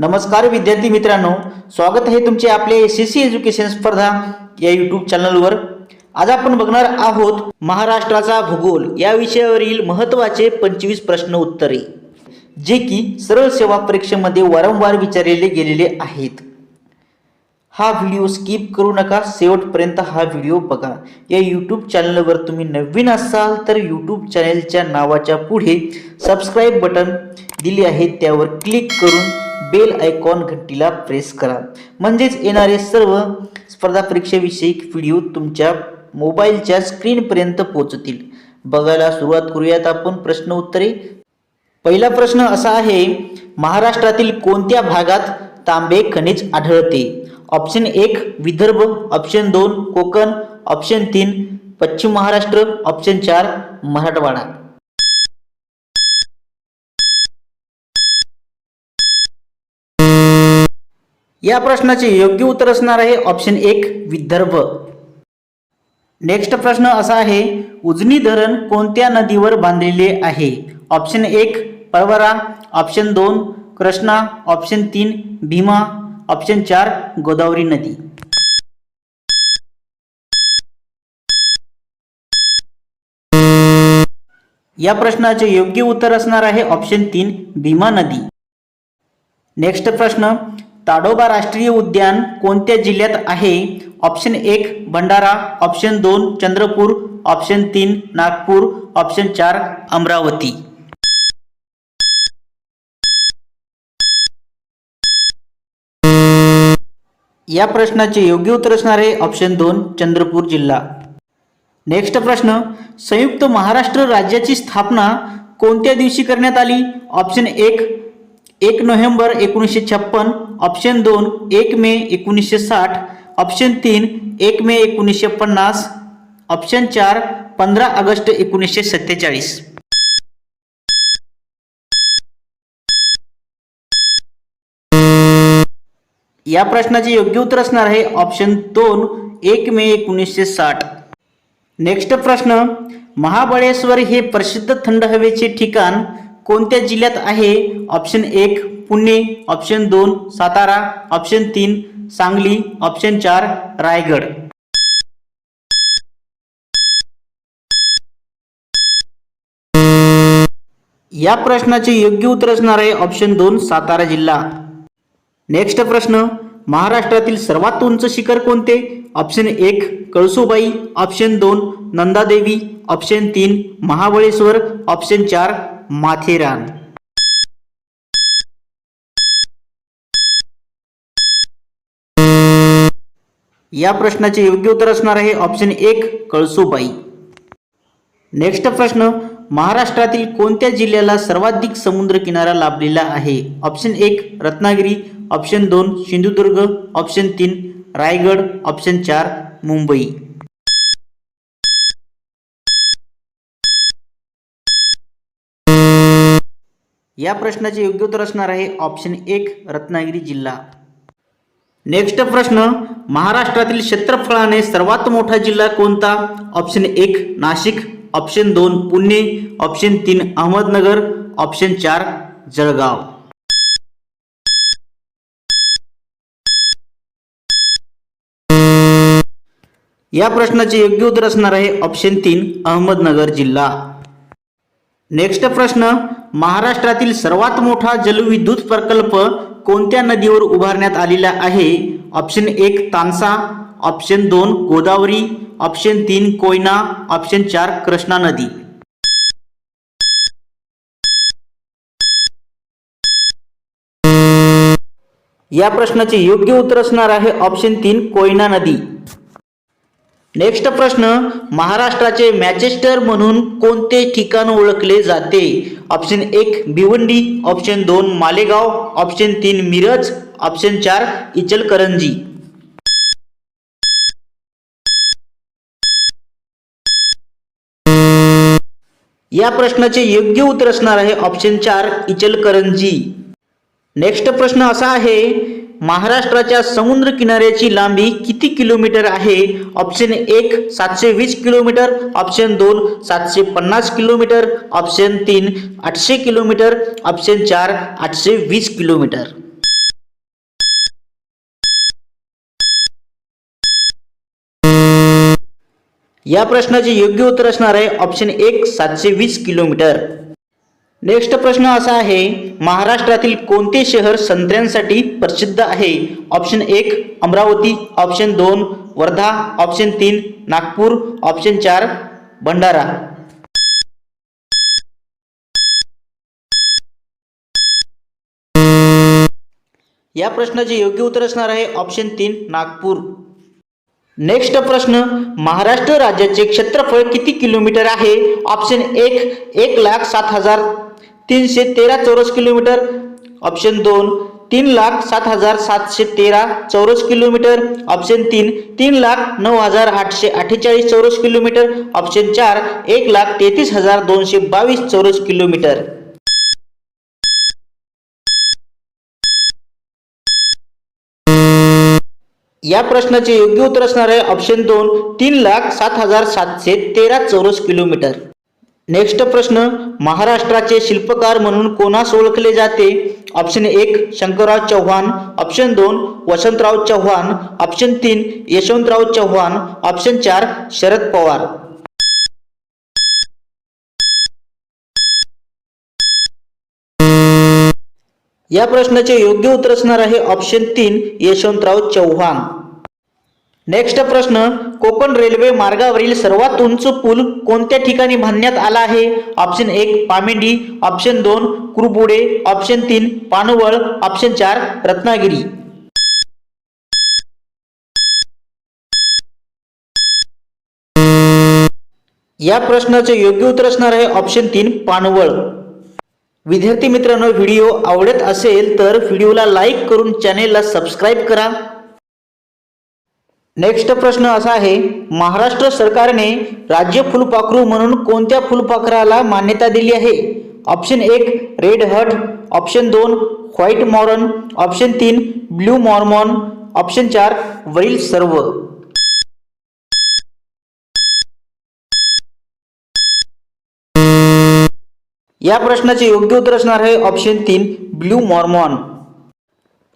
नमस्कार विद्यार्थी मित्रांनो स्वागत आहे तुमचे आपले एस एस सी एज्युकेशन स्पर्धा या यूट्यूब चॅनलवर आज आपण बघणार आहोत महाराष्ट्राचा भूगोल या विषयावरील महत्त्वाचे पंचवीस प्रश्न उत्तरे जे की सरळ सेवा परीक्षेमध्ये वारंवार विचारलेले गेलेले आहेत. हा व्हिडिओ स्किप करू नका शेवटपर्यंत हा व्हिडिओ बघा. या यूट्यूब चॅनलवर तुम्ही नवीन असाल तर यूट्यूब चॅनलच्या नावाच्या पुढे सबस्क्राईब बटन दिले आहे त्यावर क्लिक करून बेल आयकॉन घंटीला प्रेस करा. म्हणजेच येणारे सर्व स्पर्धा परीक्षेविषयी व्हिडिओ तुमच्या मोबाईलच्या स्क्रीनपर्यंत पोहोचतील. बघायला सुरुवात करूयात आपण प्रश्न उत्तरे. पहिला प्रश्न असा आहे महाराष्ट्रातील कोणत्या भागात तांबे खनिज आढळते? ऑप्शन एक विदर्भ. ऑप्शन दोन कोकण. ऑप्शन तीन पश्चिम महाराष्ट्र. ऑप्शन चार मराठवाडा. या प्रश्नाचे योग्य उत्तर असणार आहे ऑप्शन एक विदर्भ. नेक्स्ट प्रश्न असा आहे उजनी धरण कोणत्या नदीवर बांधलेले आहे? ऑप्शन एक परवरा. ऑप्शन दोन कृष्णा. ऑप्शन तीन भीमा. ऑप्शन चार गोदावरी नदी. या प्रश्नाचे योग्य उत्तर असणार आहे ऑप्शन तीन भीमा नदी. नेक्स्ट प्रश्न ताडोबा राष्ट्रीय उद्यान कोणत्या जिल्ह्यात आहे? ऑप्शन एक भंडारा ऑप्शन दोन चंद्रपूर ऑप्शन तीन नागपूर ऑप्शन चार अमरावती. या प्रश्नाचे योग्य उत्तर असणार आहे ऑप्शन दोन चंद्रपूर जिल्हा. नेक्स्ट प्रश्न संयुक्त महाराष्ट्र राज्याची स्थापना कोणत्या दिवशी करण्यात आली? ऑप्शन एक एक नोव्हेंबर एकोणीसशे छप्पन ऑप्शन दोन एक मे एकोणीसशे साठ ऑप्शन तीन एक मे एकोणीसशे पन्नास ऑप्शन चार पंधरा ऑगस्ट एकोणीसशे सत्तेचाळीस. या प्रश्नाचे योग्य उत्तर असणार आहे ऑप्शन दोन एक मे एकोणीसशे साठ. नेक्स्ट प्रश्न महाबळेश्वर हे प्रसिद्ध थंड हवेचे ठिकाण कोणत्या जिल्ह्यात आहे? ऑप्शन एक पुणे. ऑप्शन दोन सातारा. ऑप्शन तीन सांगली. ऑप्शन चार रायगड. या प्रश्नाचे योग्य उत्तर असणार आहे ऑप्शन दोन सातारा जिल्हा. नेक्स्ट प्रश्न महाराष्ट्रातील सर्वात उंच शिखर कोणते? ऑप्शन एक कळसुबाई. ऑप्शन दोन नंदादेवी. ऑप्शन तीन महाबळेश्वर. ऑप्शन चार माथेरान. या प्रश्नाचे योग्य उत्तर असणार आहे ऑप्शन एक कळसुबाई. नेक्स्ट प्रश्न महाराष्ट्रातील कोणत्या जिल्ह्याला सर्वाधिक समुद्र किनारा लाभलेला आहे? ऑप्शन एक रत्नागिरी. ऑप्शन दोन सिंधुदुर्ग. ऑप्शन तीन रायगड. ऑप्शन चार मुंबई. या प्रश्नाचे योग्य उत्तर असणार आहे ऑप्शन एक रत्नागिरी जिल्हा. नेक्स्ट प्रश्न महाराष्ट्रातील क्षेत्रफळाने सर्वात मोठा जिल्हा कोणता? ऑप्शन एक नाशिक. ऑप्शन दोन पुणे. ऑप्शन तीन अहमदनगर. ऑप्शन चार जळगाव. या प्रश्नाचे योग्य उत्तर असणार आहे ऑप्शन तीन अहमदनगर जिल्हा. नेक्स्ट प्रश्न महाराष्ट्रातील सर्वात मोठा जलविद्युत प्रकल्प कोणत्या नदीवर उभारण्यात आलेला आहे? ऑप्शन एक तानसा ऑप्शन दोन गोदावरी ऑप्शन तीन कोयना ऑप्शन चार कृष्णा नदी. या प्रश्नाचे योग्य उत्तर असणार आहे ऑप्शन तीन कोयना नदी. नेक्स्ट प्रश्न महाराष्ट्राचे मॅचेस्टर म्हणून कोणते ठिकाण ओळखले जाते? ऑप्शन एक भिवंडी. ऑप्शन दोन मालेगाव. ऑप्शन तीन मिरज. ऑप्शन चार इचलकरंजी. या प्रश्नाचे योग्य उत्तर असणार आहे ऑप्शन चार इचलकरंजी. नेक्स्ट प्रश्न असा आहे महाराष्ट्राच्या समुद्र किनाऱ्याची लांबी किती किलोमीटर आहे? ऑप्शन एक सातशे वीस किलोमीटर. ऑप्शन दोन सातशे पन्नास किलोमीटर. ऑप्शन तीन आठशे किलोमीटर. ऑप्शन चार आठशे वीस किलोमीटर. या प्रश्नाचे योग्य उत्तर असणार आहे. ऑप्शन एक सातशे वीस किलोमीटर. नेक्स्ट प्रश्न असा आहे महाराष्ट्रातील कोणते शहर संत्र्यांसाठी प्रसिद्ध आहे? ऑप्शन एक अमरावती ऑप्शन दोन वर्धा ऑप्शन तीन नागपूर ऑप्शन चार भंडारा. या प्रश्नाचे योग्य उत्तर असणार आहे ऑप्शन तीन नागपूर. नेक्स्ट प्रश्न महाराष्ट्र राज्याचे क्षेत्रफळ किती किलोमीटर आहे? ऑप्शन एक एक लाख सात हजार तीनशे तेरा चौरस किलोमीटर. ऑप्शन दोन तीन लाख सात हजार सातशे तेरा चौरस किलोमीटर. ऑप्शन तीन तीन लाख नऊ हजार आठशे अठ्ठेचाळीस चौरस किलोमीटर. ऑप्शन चार एक लाख तेहतीस हजार दोनशे बावीस चौरस किलोमीटर. या प्रश्नाचे योग्य उत्तर असणार आहे ऑप्शन दोन तीन लाख सात हजार सातशे तेरा चौरस किलोमीटर. नेक्स्ट प्रश्न महाराष्ट्राचे शिल्पकार म्हणून कोणास ओळखले जाते? ऑप्शन एक शंकरराव चव्हाण. ऑप्शन दोन वसंतराव चव्हाण. ऑप्शन तीन यशवंतराव चव्हाण. ऑप्शन चार शरद पवार. या प्रश्नाचे योग्य उत्तर असणार आहे ऑप्शन तीन यशवंतराव चव्हाण. नेक्स्ट प्रश्न कोकण रेल्वे मार्गावरील सर्वात उंच पूल कोणत्या ठिकाणी बांधण्यात आला आहे? ऑप्शन एक पामेंडी. ऑप्शन दोन कुरबुडे. ऑप्शन तीन पानवळ. ऑप्शन चार रत्नागिरी. या प्रश्नाचे योग्य उत्तर असणार आहे ऑप्शन तीन पानवळ. विद्यार्थी मित्रांनो व्हिडिओ आवडत असेल तर व्हिडिओला लाईक करून चॅनेलला सबस्क्राईब करा. नेक्स्ट प्रश्न असा आहे महाराष्ट्र सरकारने राज्य फुलपाखरू म्हणून कोणत्या फुलपाखराला मान्यता दिली आहे? ऑप्शन एक रेड हट ऑप्शन दोन व्हाईट मॉरन ऑप्शन तीन ब्ल्यू मॉर्मॉन ऑप्शन चार वरील सर्व. या प्रश्नाचे योग्य उत्तर असणार आहे ऑप्शन तीन ब्ल्यू मॉर्मॉन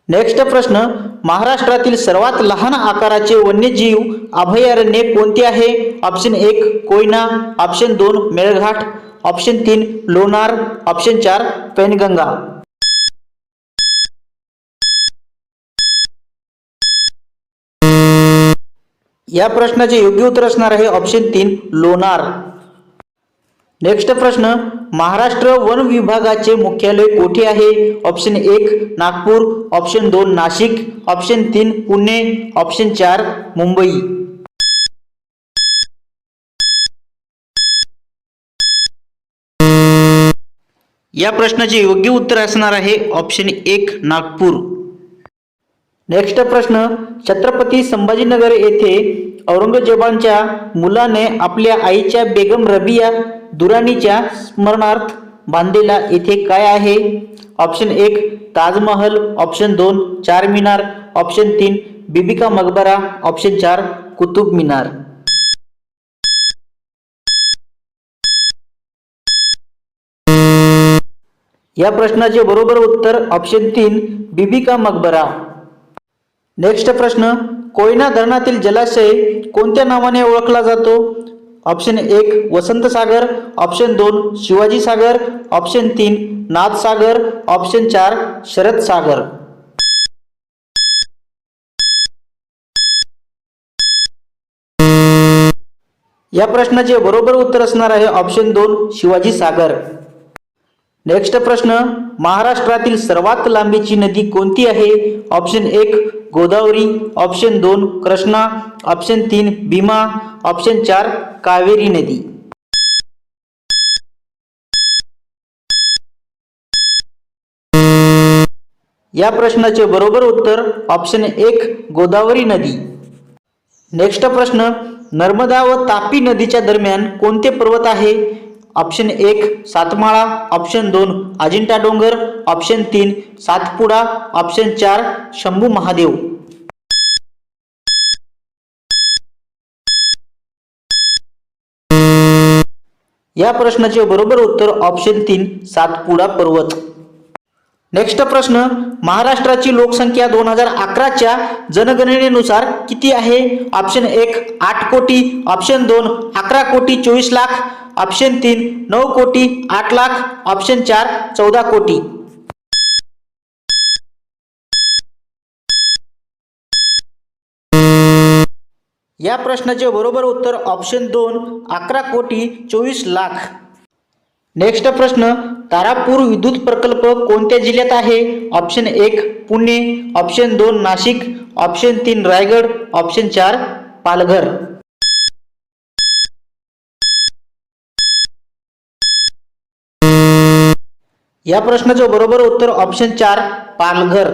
नेक्स्ट प्रश्न महाराष्ट्रातील सर्वात लहान आकाराचे वन्यजीव अभयारण्य कोणते आहे? ऑप्शन एक कोयना. ऑप्शन दोन मेळघाट. ऑप्शन तीन लोणार. ऑप्शन चार पेनगंगा. या प्रश्नाचे योग्य उत्तर असणार आहे ऑप्शन तीन लोणार. नेक्स्ट प्रश्न महाराष्ट्र वन विभागाचे मुख्यालय कोठे आहे? ऑप्शन एक नागपूर. ऑप्शन दोन नाशिक. ऑप्शन तीन पुणे. ऑप्शन चार मुंबई. या प्रश्नाचे योग्य उत्तर असणार आहे. ऑप्शन एक नागपूर. नेक्स्ट प्रश्न छत्रपती संभाजीनगर येथे औरंगजेबांच्या मुलाने आपल्या आईच्या बेगम रबिया दुराणीच्या स्मरणार्थ बांधलेला येथे काय आहे? ऑप्शन एक ताजमहल. ऑप्शन दोन चार मिनार. ऑप्शन तीन बिबिका मकबरा. ऑप्शन चार कुतुब मिनार. या प्रश्नाचे बरोबर उत्तर ऑप्शन तीन बिबिका मकबरा. नेक्स्ट प्रश्न कोयना धरणातील जलाशय कोणत्या नावाने ओळखला जातो? ऑप्शन एक वसंत सागर ऑप्शन दोन शिवाजी सागर ऑप्शन तीन नाथ सागर ऑप्शन चार शरद सागर. या प्रश्नाचे बरोबर उत्तर असणार आहे ऑप्शन दोन शिवाजी सागर. नेक्स्ट प्रश्न महाराष्ट्रातील सर्वात लांबीची नदी कोणती आहे? ऑप्शन एक गोदावरी. ऑप्शन दोन कृष्णा. ऑप्शन तीन भीमा. ऑप्शन चार कावेरी नदी. या प्रश्नाचे बरोबर उत्तर ऑप्शन एक गोदावरी नदी. नेक्स्ट प्रश्न नर्मदा व तापी नदीच्या दरम्यान कोणते पर्वत आहे? ऑप्शन एक सातमाळा. ऑप्शन दोन अजिंठा डोंगर. ऑप्शन तीन सातपुडा. ऑप्शन चार शंभू महादेव. या प्रश्नाचे बरोबर उत्तर ऑप्शन तीन सातपुडा पर्वत. नेक्स्ट प्रश्न महाराष्ट्राची लोकसंख्या दोन हजार अकराच्या जनगणनेनुसार किती आहे? ऑप्शन एक आठ कोटी. ऑप्शन दोन अकरा कोटी चोवीस लाख. ऑप्शन तीन नऊ कोटी आठ लाख. ऑप्शन चार चौदा कोटी. या प्रश्नाचे बरोबर उत्तर ऑप्शन दोन अकरा कोटी चोवीस लाख. नेक्स्ट प्रश्न तारापूर विद्युत प्रकल्प कोणत्या जिल्ह्यात आहे? ऑप्शन एक पुणे. ऑप्शन दोन नाशिक. ऑप्शन तीन रायगड. ऑप्शन चार पालघर. या प्रश्नाचं बरोबर उत्तर ऑप्शन चार पालघर.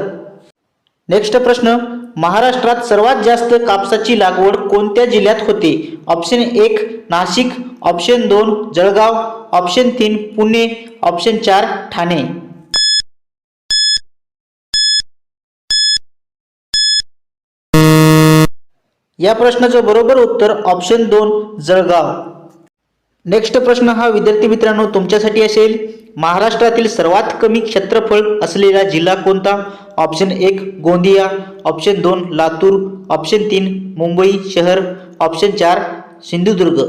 नेक्स्ट प्रश्न महाराष्ट्रात सर्वात जास्त कापसाची लागवड कोणत्या जिल्ह्यात होते? ऑप्शन एक नाशिक. ऑप्शन दोन जळगाव. ऑप्शन तीन पुणे. ऑप्शन चार ठाणे. या प्रश्नाचं बरोबर उत्तर ऑप्शन दोन जळगाव. नेक्स्ट प्रश्न हा विद्यार्थी मित्रांनो तुमच्यासाठी असेल. महाराष्ट्रातील सर्वात कमी क्षेत्रफळ असलेला जिल्हा कोणता? ऑप्शन एक गोंदिया ऑप्शन दोन लातूर ऑप्शन तीन मुंबई शहर ऑप्शन चार सिंधुदुर्ग.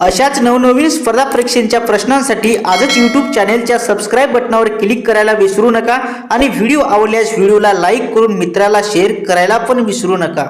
अशाच नवनवीन स्पर्धा परीक्षेच्या प्रश्नांसाठी आजच यूट्यूब चॅनेलच्या सबस्क्राईब बटनावर क्लिक करायला विसरू नका आणि व्हिडिओ आवडल्यास व्हिडिओला लाईक करून मित्राला शेअर करायला पण विसरू नका.